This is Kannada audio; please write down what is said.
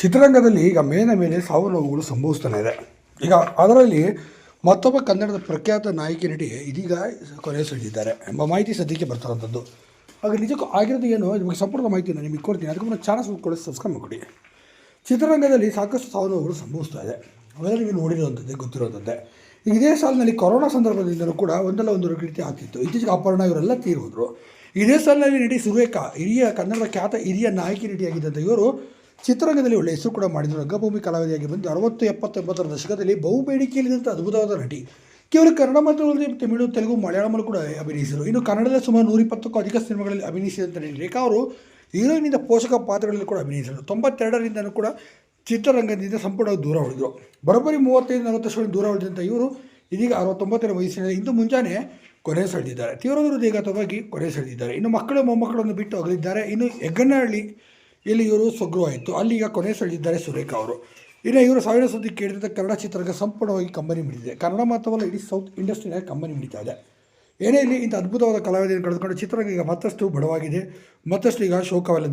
ಚಿತ್ರರಂಗದಲ್ಲಿ ಈಗ ಮೇನ ಮೇಲೆ ಸಾವು ನೋವುಗಳು ಸಂಭವಿಸ್ತಾನೆ ಇದೆ. ಈಗ ಅದರಲ್ಲಿ ಮತ್ತೊಬ್ಬ ಕನ್ನಡದ ಪ್ರಖ್ಯಾತ ನಾಯಕಿ ನಟಿ ಇದೀಗ ಕೊನೆ ಸೆಳೆದಿದ್ದಾರೆ ಎಂಬ ಮಾಹಿತಿ ಸದ್ಯಕ್ಕೆ ಬರ್ತಾರಂಥದ್ದು ಆಗ ನಿಜಕ್ಕೂ ಆಗಿರೋದು ಏನು? ನಿಮಗೆ ಸಂಪೂರ್ಣ ಮಾಹಿತಿಯನ್ನು ನಿಮಗೆ ಕೊಡ್ತೀನಿ. ಅದಕ್ಕೆ ಮುಂದೆ ಚಾನಲ್ಸ್ ಕೂಡ ಸಬ್ಸ್ಕ್ರೈಬ್ ಮಾಡಿಕೊಡಿ. ಚಿತ್ರರಂಗದಲ್ಲಿ ಸಾಕಷ್ಟು ಸಾವು ನೋವುಗಳು ಸಂಭವಿಸ್ತಾ ಇದೆ. ಅವೆಲ್ಲ ನೀವು ನೋಡಿರುವಂಥದ್ದೇ ಗೊತ್ತಿರೋದಂತೆ ಈಗ ಇದೇ ಸಾಲಿನಲ್ಲಿ ಕೊರೋನಾ ಸಂದರ್ಭದಿಂದಲೂ ಕೂಡ ಒಂದಲ್ಲ ಒಂದು ರೀತಿ ಆಗ್ತಿತ್ತು. ಇತ್ತೀಚೆಗೆ ಅಪರ್ಣ ಇವರೆಲ್ಲ ತೀರಿ ಹೋದರು. ಇದೇ ಸಾಲಿನಲ್ಲಿ ನಟಿ ಸುರೇಖಾ, ಹಿರಿಯ ಕನ್ನಡದ ಖ್ಯಾತ ಹಿರಿಯ ನಾಯಕಿ ನಟಿಯಾಗಿದ್ದಂಥ ಇವರು ಚಿತ್ರರಂಗದಲ್ಲಿ ಒಳ್ಳೆಯ ಹೆಸರು ಕೂಡ ಮಾಡಿದರು. ರಂಗಭೂಮಿ ಕಲಾವಿದೆಯಾಗಿ ಬಂದು ಅರವತ್ತು ಎಪ್ಪತ್ತೊಂಬತ್ತರ ದಶಕದಲ್ಲಿ ಬಹುಬೇಡಿಕೆಯಲ್ಲಿದ್ದಂಥ ಅದ್ಭುತವಾದ ನಟಿ. ಕೇವಲ ಕನ್ನಡ ಮಾತ್ರವಲ್ಲದೆ ತಮಿಳು, ತೆಲುಗು, ಮಲಯಾಳಮಲ್ಲೂ ಕೂಡ ಅಭಿನಯಿಸಿದರು. ಇನ್ನು ಕನ್ನಡದ ಸುಮಾರು ನೂರಿಪ್ಪತ್ತಕ್ಕೂ ಅಧಿಕ ಸಿನಿಮಾಗಳಲ್ಲಿ ಅಭಿನಯಿಸಿದಂಥ ನಟಿ ರೇಖಾ ಅವರು ಹೀರೋಯಿನಿಂದ ಪೋಷಕ ಪಾತ್ರಗಳಲ್ಲಿ ಕೂಡ ಅಭಿನಯಿಸಿದರು. ತೊಂಬತ್ತೆರಡರಿಂದನೂ ಕೂಡ ಚಿತ್ರರಂಗದಿಂದ ಸಂಪೂರ್ಣವಾಗಿ ದೂರ ಉಳಿದರು. ಬರೋಬ್ಬರಿ ಮೂವತ್ತೈದು, ನಲವತ್ತು ವರ್ಷಗಳು ದೂರ ಉಳಿದಂಥ ಇವರು ಇದೀಗ ಅರವತ್ತೊಂಬತ್ತರ ವಯಸ್ಸಿನಲ್ಲಿ ಇಂದು ಮುಂಜಾನೆ ಕೊನೆ ಸೆಳೆದಿದ್ದಾರೆ. ತೀವ್ರ ಹೃದಯಘಾತವಾಗಿ ಕೊನೆ ಸೆಳೆದಿದ್ದಾರೆ. ಇನ್ನು ಮಕ್ಕಳು, ಮೊಮ್ಮಕ್ಕಳನ್ನು ಬಿಟ್ಟು ಅಗಲಿದ್ದಾರೆ. ಇನ್ನು ಹೆಗ್ಗನಹಳ್ಳಿ ಇಲ್ಲಿ ಇವರು ಸ್ವಗೃಹವಾಯಿತು ಅಲ್ಲಿ ಈಗ ಕೊನೆ ಸೆಳೆದಿದ್ದಾರೆ ಸುರೇಖ ಅವರು. ಇನ್ನು ಇವರು ಸಾವಿರ ಸುದ್ದಿ ಕೇಳಿದ ಕನ್ನಡ ಚಿತ್ರರಂಗ ಸಂಪೂರ್ಣವಾಗಿ ಕಂಬನಿ ಮಿಡಿದಿದೆ. ಕನ್ನಡ ಮಾತ್ರವಲ್ಲ, ಇಡೀ ಸೌತ್ ಇಂಡಸ್ಟ್ರಿನಾಗ ಕಂಬನಿ ಮಿಡಿತಾ ಇದೆ. ಏನೇ ಇಲ್ಲಿ ಇಂಥ ಅದ್ಭುತವಾದ ಕಲಾವಿದನ್ನು ಕಳೆದುಕೊಂಡು ಚಿತ್ರರಂಗ ಈಗ ಮತ್ತಷ್ಟು ಬಡವಾಗಿದೆ. ಮತ್ತಷ್ಟು ಈಗ ಶೋಕವಲ್ಲದೆ